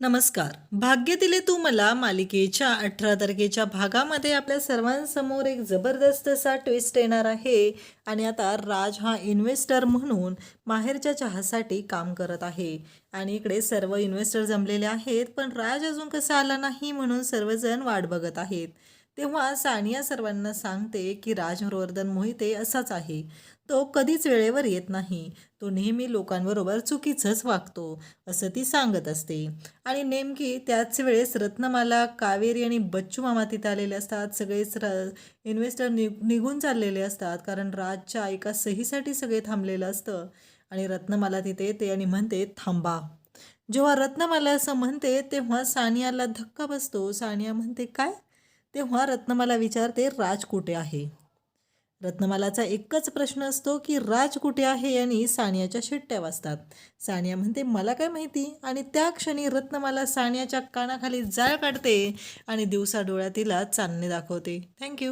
नमस्कार. भाग्य दिले तू मला मालिकेच्या अठरा तारखेच्या भागामध्ये आपल्या सर्वांसमोर एक जबरदस्त असा ट्विस्ट येणार आहे आणि आता राज हा इन्व्हेस्टर म्हणून माहेरच्या चहासाठी काम करत आहे. आणि इकडे सर्व इन्व्हेस्टर जमलेले आहेत पण राज अजून कसा आला नाही म्हणून सर्वजण वाट बघत आहेत. तेव्हा सानिया सर्वांना सांगते की राजवर्धन मोहिते असाच आहे. तो कधीच वेळेवर येत नाही. तो नेहमी लोकांबरोबर चुकीचंच वागतो असं ती सांगत असते. आणि नेमकी त्याच वेळेस रत्नमाला कावेरी आणि बच्चू मामा तिथे आलेले असतात. सगळेच र इन्व्हेस्टर नि निघून चाललेले असतात. कारण राजच्या एका सहीसाठी सगळे थांबलेलं असतं. आणि रत्नमाला तिथे येते आणि म्हणते थांबा. जेव्हा रत्नमाला असं म्हणते तेव्हा सानियाला धक्का बसतो. सानिया म्हणते काय? तेव्हा रत्नमाला विचारते राज कुठे आहे? रत्नमालाचा एकच प्रश्न असतो की राज कुठे आहे? आणि सानियाच्या शिट्ट्या वाजतात. सानिया म्हणते मला काय माहिती? आणि त्या क्षणी रत्नमाला सानियाच्या कानाखाली जाळ काढते आणि दिवसा डोळ्या तिला चांदणे दाखवते. थँक्यू